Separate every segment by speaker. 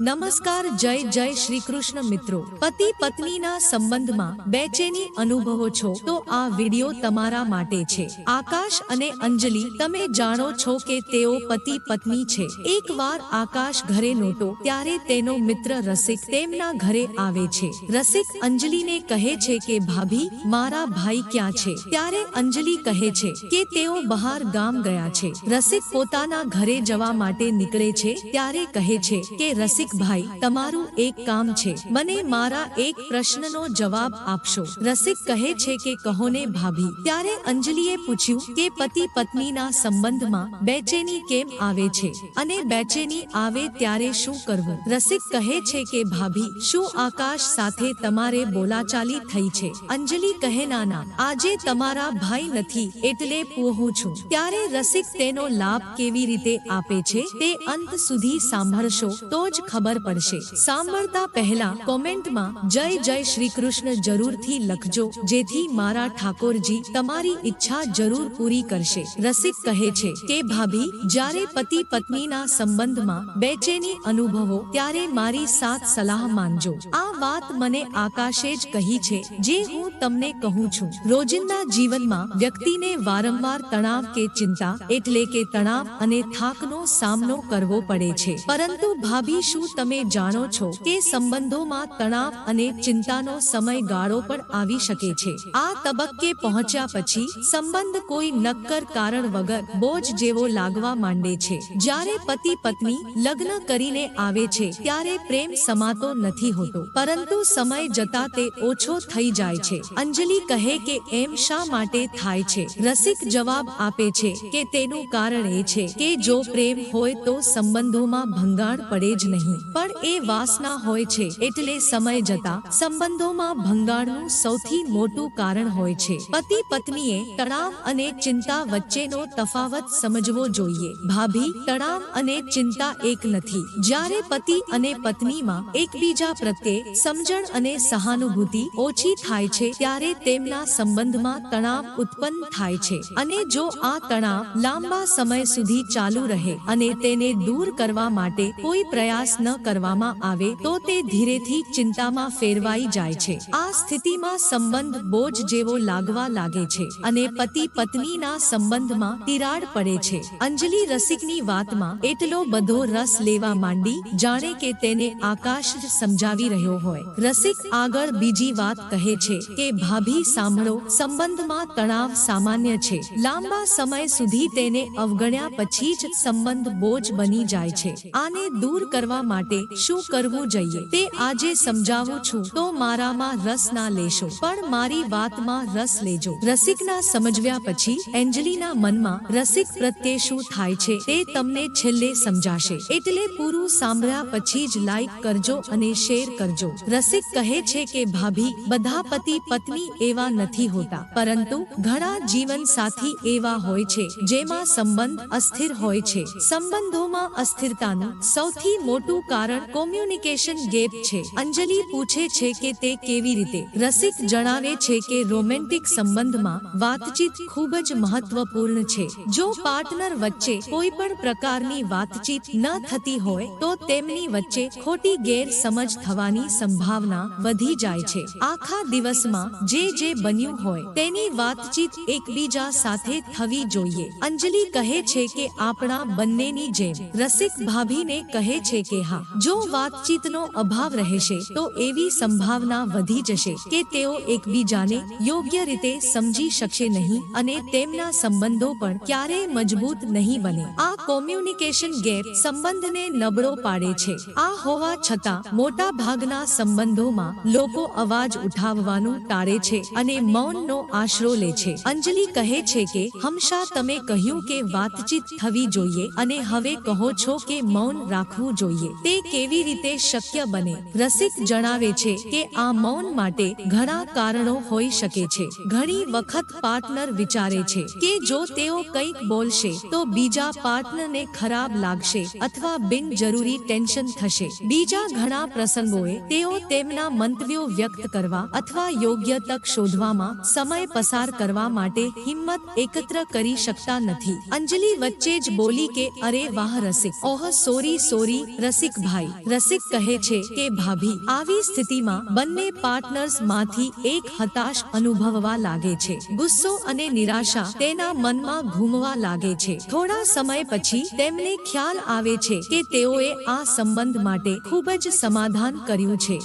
Speaker 1: નમસ્કાર, જય જય શ્રી કૃષ્ણ મિત્રો. પતિ, પત્નીના સંબંધમાં બેચેની અનુભવો છો તો આ વિડિયો તમારા માટે છે. આકાશ અને અંજલિ, તમે જાણો છો કે તેઓ પતિ, પત્ની છે. એકવાર આકાશ ઘરે નહોતો, ત્યારે તેનો મિત્ર રસિક તેમના ઘરે આવે છે. રસિક અંજલિને કહે છે કે, ભાભી, મારા ભાઈ ક્યાં છે? ત્યારે અંજલિ કહે છે કે, તેઓ બહાર ગામ ગયા છે. રસિક પોતાના ઘરે જવા માટે નીકળે છે, ત્યારે કહે છે કે, રસિક ભાઈ, તમારું એક કામ છે. મને મારા એક પ્રશ્નનો જવાબ આપશો. રસિક કહે છે કે કહોને ભાભી. ત્યારે અંજલિએ પૂછ્યું કે પતિ પત્નીના સંબંધમાં બેચેની કેમ આવે છે? અને બેચેની આવે ત્યારે શું કરવું? રસિક કહે છે કે, ભાભી, શું આકાશ સાથે તમારે બોલાચાલી થઈ છે? અંજલિ કહે ના ના આજે તમારા ભાઈ નથી, એટલે પૂહું છું. ત્યારે રસિક તેનો લાભ કેવી રીતે આપે છે તે અંત સુધી સાંભળશો તો જ ખબર પડશે. સાંભળતા પહેલા કોમેન્ટમાં, જય જય શ્રી કૃષ્ણ જરૂરથી લખજો, જેથી મારા ઠાકોરજી તમારી ઈચ્છા જરૂર પૂરી કરશે. રસિક કહે છે કે, ભાભી, જ્યારે પતિ પત્નીના સંબંધમાં બેચેની અનુભવો, ત્યારે મારી સાથ સલાહ માનજો. આ વાત મને આકાશે જ કહી છે, જે હું તમને કહું છું. રોજિંદા જીવનમાં વ્યક્તિને વારંવાર તણાવ કે ચિંતા, એટલે કે તણાવ અને થાકનો સામનો કરવો પડે છે. પરંતુ ભાભી શું તમે જાણો છો કે સંબંધોમાં તણાવ અને ચિંતાનો સમયગાળો પણ આવી શકે છે? આ તબક્કે પહોંચ્યા પછી સંબંધ કોઈ નક્કર કારણ વગર બોજ જેવો લાગવા માંડે છે. જ્યારે પતિ પત્ની લગ્ન કરીને આવે છે, ત્યારે પ્રેમ સમાતો નથી હોતો. પરંતુ સમય જતા તે ઓછો થઈ જાય છે. અંજલિ કહે કે એમ શા માટે થાય છે? રસિક જવાબ આપે છે કે તેનું કારણ એ છે કે જો પ્રેમ હોય તો સંબંધોમાં ભંગાણ પડે જ નહીં. પણ એ વાસના હોય છે એટલે સમય જતા સંબંધોમાં ભંગાણનું સૌથી મોટું કારણ હોય છે. પતિ પત્નીએ તણાવ અને ચિંતા વચ્ચેનો તફાવત સમજવો જોઈએ. ભાભી તણાવ અને ચિંતા એક નથી. જ્યારે પતિ અને પત્નીમાં એકબીજા પ્રત્યે સમજણ અને સહાનુભૂતિ ઓછી થાય છે, ત્યારે તેમના સંબંધમાં તણાવ ઉત્પન્ન થાય છે. અને જો આ તણાવ લાંબા સમય સુધી ચાલુ રહે અને તેને દૂર કરવા માટે કોઈ પ્રયાસ ન કરવામાં આવે તો તે ધીરેથી ચિંતામાં ફેરવાઈ જાય છે. આ સ્થિતિમાં સંબંધ બોજ જેવો લાગવા લાગે છે અને પતિ પત્નીના સંબંધમાં તિરાડ પડે છે. અંજલિ રસિકની વાતમાં એટલો બધો રસ લેવા માંડી, જાણે કે તેને આકાશ જ સમજાવી રહ્યો હોય. રસિક આગળ બીજી વાત કહે છે કે, ભાભી, સાંભળો, સંબંધમાં તણાવ સામાન્ય છે. લાંબા સમય સુધી તેને અવગણ્યા પછી જ સંબંધ બોજ બની જાય છે. આને દૂર કરવા માટે શું કરવું જોઈએ? તે આજે સમજાવું છું. તો મારામાં રસ ના લેશો. પણ મારી વાતમાં રસ લેજો. રસિકના સમજવ્યા પછી એન્જલીના મનમાં રસિક પ્રત્યે શું થાય છે તે તમને છેલ્લે સમજાશે. એટલે પૂરું સાંભળ્યા પછી જ લાઈક કરજો અને શેર કરજો. રસિક કહે છે કે, ભાભી, બધા પતિ પત્ની એવા નથી હોતા. પરંતુ ઘણા જીવન સાથી એવા હોય છે, જેમાં સંબંધ અસ્થિર હોય છે. સંબંધોમાં અસ્થિરતાનું સૌથી મોટું કારણ કોમ્યુનિકેશન ગેપ છે. અંજલિ પૂછે છે કે તે કેવી રીતે? રસિક જણાવે છે કે રોમેન્ટિક સંબંધમાં વાતચીત ખૂબ જ મહત્વપૂર્ણ છે. જો પાર્ટનર વચ્ચે કોઈ પણ પ્રકારની વાતચીત ન થતી હોય, તો તેમની વચ્ચે ખોટી ગેરસમજ થવાની સંભાવના વધી જાય છે. આખા દિવસમાં જે જે બન્યું હોય, તેની વાતચીત એકબીજા સાથે થવી જોઈએ. અંજલિ કહે છે કે આપણા બંનેની જેમ, રસિક ભાભીને કહે છે કે હા જો વાતચીતનો અભાવ રહેશે, તો એવી સંભાવના વધી જશે કે તેઓ એકબીજાને યોગ્ય રીતે સમજી શકશે નહીં અને તેમના સંબંધો પણ ક્યારેય મજબૂત નહીં બને. આ કોમ્યુનિકેશન ગેપ સંબંધને નબળો પાડે છે. આ હોવા છતાં, મોટા ભાગના સંબંધોમાં લોકો અવાજ ઉઠાવવાનું ટાળે છે અને મૌનનો આશરો લે છે. અંજલિ કહે છે કે હંમેશા તમે કહ્યું કે વાતચીત થવી જોઈએ અને હવે કહો છો કે મૌન રાખવું જોઈએ. તે કેવી રીતે શક્ય બને? રસિક જણાવે છે કે આ મૌન માટે ઘણા કારણો હોઈ શકે છે. ઘણી વખત પાર્ટનર વિચારે છે કે જો તેઓ કંઈક બોલશે, તો બીજા પાર્ટનરને ખરાબ લાગશે અથવા બિનજરૂરી ટેન્શન થશે. બીજા ઘણા પ્રસંગોએ તેઓ તેમના મંતવ્યો વ્યક્ત કરવા અથવા યોગ્ય તક શોધવામાં સમય પસાર કરવા માટે હિંમત એકત્ર કરી શકતા નથી. અંજલિ વચ્ચે જ બોલી કે, અરે વાહ રસિક! Oh, sorry sorry, Rasik! Rasikbhai Rasik કહે છે કે, ભાભી, આવી સ્થિતિમાં બંને પાર્ટનર્સમાંથી એક હતાશ અનુભવવા લાગે છે. ગુસ્સો અને નિરાશા તેના મનમાં ઘૂમવા લાગે છે. થોડા સમય પછી તેમને ખ્યાલ આવે છે કે તેઓએ આ સંબંધ માટે ખૂબ જ સમાધાન કર્યું છે.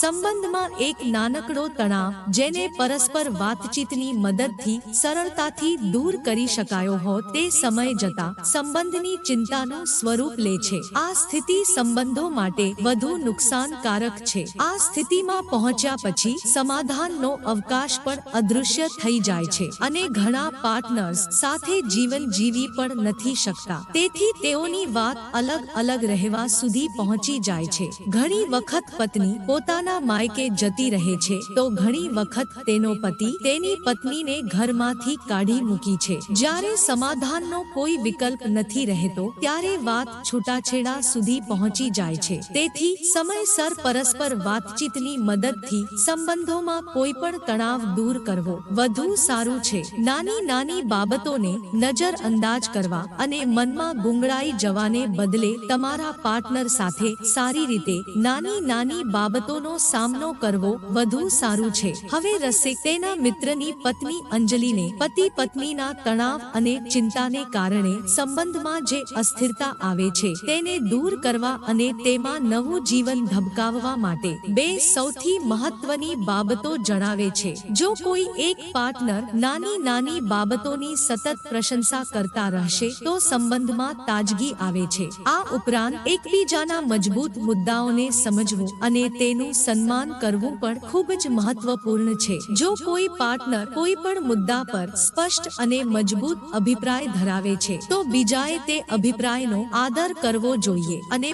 Speaker 1: સંબંધમાં એક નાનકડો તણાવ, જેને પરસ્પર વાતચીતની મદદથી સરળતાથી દૂર કરી શકાયો હોત, તે સમય જતા સંબંધની ચિંતાનું સ્વરૂપ લે છે. આ સ્થિતિ સંબંધો માટે વધુ નુકસાનકારક છે. આ સ્થિતિમાં પહોંચ્યા પછી સમાધાનનો અવકાશ પણ અદૃશ્ય થઈ જાય છે અને ઘણા પાર્ટનર્સ સાથે જીવન જીવી પણ નથી શકતા. તેથી તેઓની વાત અલગ અલગ રહેવા સુધી પહોંચી જાય છે. ઘણી વખત પત્ની પોતાના માયકે જતી રહે છે, તો ઘણી વખત તેનો પતિ તેની પત્નીને ઘરમાંથી કાઢી મૂકી છે. જ્યારે સમાધાનનો કોઈ વિકલ્પ નથી રહેતો, ત્યારે વાત છૂટાછેડા સુધી પહોંચી જાય છે. તેથી સમયસર પરસ્પર વાતચીતની મદદથી સંબંધોમાં કોઈ પણ તણાવ દૂર કરવો વધુ સારું છે. નાની નાની બાબતોને નજર અંદાજ કરવા અને મનમાં ગુંગળાઈ જવાને બદલે તમારા પાર્ટનર સાથે સારી રીતે નાની નાની બાબતોનો સામનો કરવો વધુ સારું છે. હવે રસિક તેના મિત્રની પત્ની અંજલિને પતિ પત્નીના તણાવ અને ચિંતાને કારણે સંબંધમાં જે અસ્થિરતા આવે છે તેને દૂર કરવા અને તેમાં નવું જીવન ધબકાવવા માટે બે સૌથી મહત્વની બાબતો જણાવે છે. જો કોઈ એક પાર્ટનર નાની નાની બાબતોની સતત પ્રશંસા કરતા રહેશે, તો સંબંધમાં તાજગી આવે છે. આ ઉપરાંત એકબીજાના મજબૂત મુદ્દાઓને સમજવું અને તેનું સન્માન કરવું પણ ખૂબ જ મહત્વપૂર્ણ છે. જો કોઈ પાર્ટનર કોઈ પણ મુદ્દા પર સ્પષ્ટ અને મજબૂત અભિપ્રાય ધરાવે છે, તો બીજાએ તે અભિપ્રાયનો આદર કરવો જોઈએ અને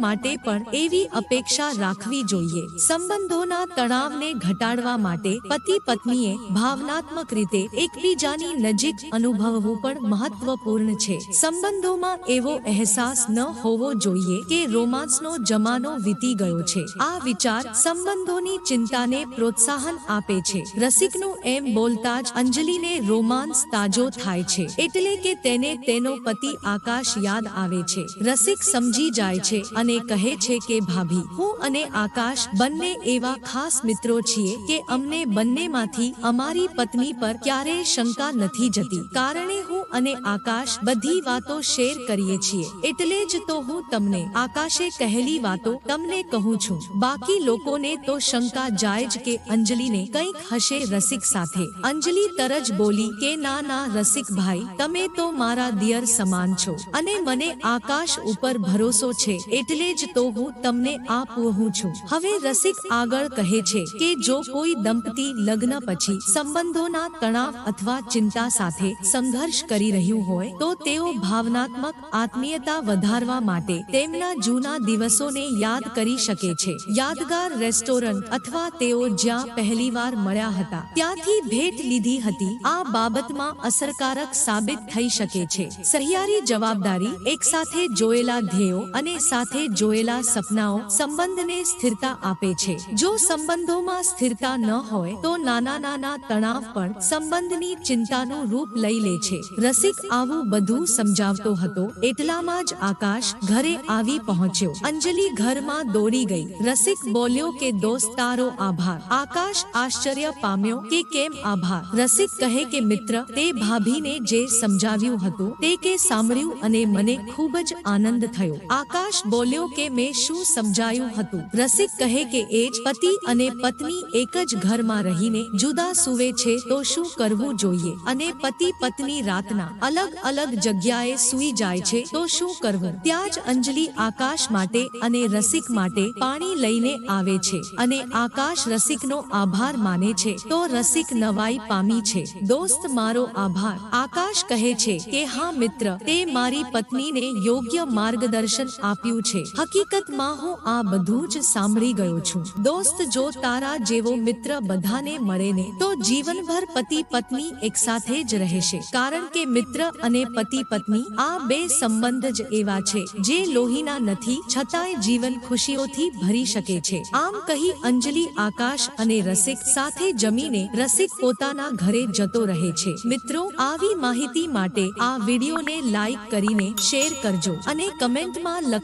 Speaker 1: માટે પણ એવી અપેક્ષા રાખવી જોઈએ. સંબંધોના તણાવને ઘટાડવા માટે પતિ પત્નીએ ભાવનાત્મક રીતે એકબીજાની નજીક અનુભવવું પણ મહત્વપૂર્ણ છે. સંબંધોમાં એવો અહેસાસ ન હોવો જોઈએ કે રોમાન્સનો જમાનો વીતી ગયો છે. આ વિચાર સંબંધોની ચિંતાને પ્રોત્સાહન આપે છે. રસિકનું એમ બોલતા જ અંજલિને રોમાન્સ તાજો થાય છે. એટલે કે તેને તેનો પતિ આકાશ યાદ આવે છે. રસિક સમજી જાય છે અને કહે છે કે, ભાભી, હું અને આકાશ બંને એવા ખાસ મિત્રો છીએ કે અમને બંનેમાંથી અમારી પત્ની પર ક્યારેય શંકા નથી જતી. કારણે હું અને આકાશ બધી વાતો શેર કરીએ છીએ. એટલે જ તો હું તમને, આકાશે કહેલી વાતો, તમને કહું છું. બાકી લોકોને તો શંકા જાય જ કે અંજલિને કંઈક હશે રસિક સાથે. અંજલિ તરજ બોલી કે, ના ના, રસિક ભાઈ, તમે તો મારા દિયર સમાન છો. અને મને આકાશ ઉપર ભરોસો છે એટલે જ તો હું તમને આ પૂહું છું. હવે રસિક આગળ કહે છે કે જો કોઈ દંપતી લગ્ન પછી સંબંધોના તણાવ અથવા ચિંતા સાથે સંઘર્ષ કરી રહ્યું હોય, તો તેઓ ભાવનાત્મક આત્મીયતા વધારવા માટે તેમના જૂના દિવસોને યાદ કરી શકે છે. યાદગાર રેસ્ટોરન્ટ અથવા તેઓ જ્યાં પહેલીવાર મળ્યા હતા, ત્યાંથી ભેટ લીધી હતી. આ બાબતમાં અસરકારક સાબિત થઈ શકે છે. સહિયારી જવાબદારી એક સાથે જોયેલા ધ્યેયો અને સાથે જોયેલા સપનાઓ સંબંધને સ્થિરતા આપે છે. જો સંબંધોમાં સ્થિરતા ન હોય, તો નાના નાના તણાવ પણ સંબંધની ચિંતાનું રૂપ લઈ લે છે. રસિક આવું બધું સમજાવતો હતો. એટલામાં જ આકાશ ઘરે આવી પહોંચ્યો. અંજલિ ઘરમાં દોડી ગઈ. રસિક બોલ્યો કે, દોસ્ત, તારો આભાર. આકાશ આશ્ચર્ય પામ્યો કે, કેમ આભાર? રસિક કહે કે, મિત્ર, તે ભાભીને જે સમજાવ્યું હતું તે કે સાંભળ્યું અને મને ખૂબ જ આનંદ થયો. આકાશ બોલ્યો કે મેં શું સમજાયું હતું? રસિક કહે કે એ જ પતિ અને પત્ની એક જ ઘરમાં રહીને જુદા સુવે છે તો શું કરવું જોઈએ? અને પતિ પત્ની રાતના અલગ અલગ જગ્યાએ સૂઈ જાય છે તો શું કરવું? ત્યાં જ અંજલિ આકાશ માટે અને રસિક માટે પાણી લઈને આવે છે અને આકાશ રસિકનો આભાર માને છે તો રસિક નવાઈ પામી છે. દોસ્ત, મારો આભાર. આકાશ કહે છે કે, હા મિત્ર, તે મારી પત્નીને યોગ્ય માર્ગદર્શન આપ્યું છે. હકીકતમાં હું આ બધું જ સાંભળી ગયો છું. દોસ્ત, જો તારા જેવો મિત્ર બધાને મળે ને, તો જીવનભર પતિ પત્ની એક સાથે જ રહેશે. કારણ કે મિત્ર અને પતિ પત્ની આ બે સંબંધ જ એવા છે, જે લોહીના નથી, છતાંય જીવન ખુશીઓથી ભરી શકે છે. આમ કહી અંજલિ આકાશ અને રસિક સાથે જમીને રસિક પોતાના ઘરે જતો રહે છે. મિત્રો, આવી માહિતી માટે આ વિડીયોને લાઈક કરીને શેર કરજો અને કમેન્ટમાં લખ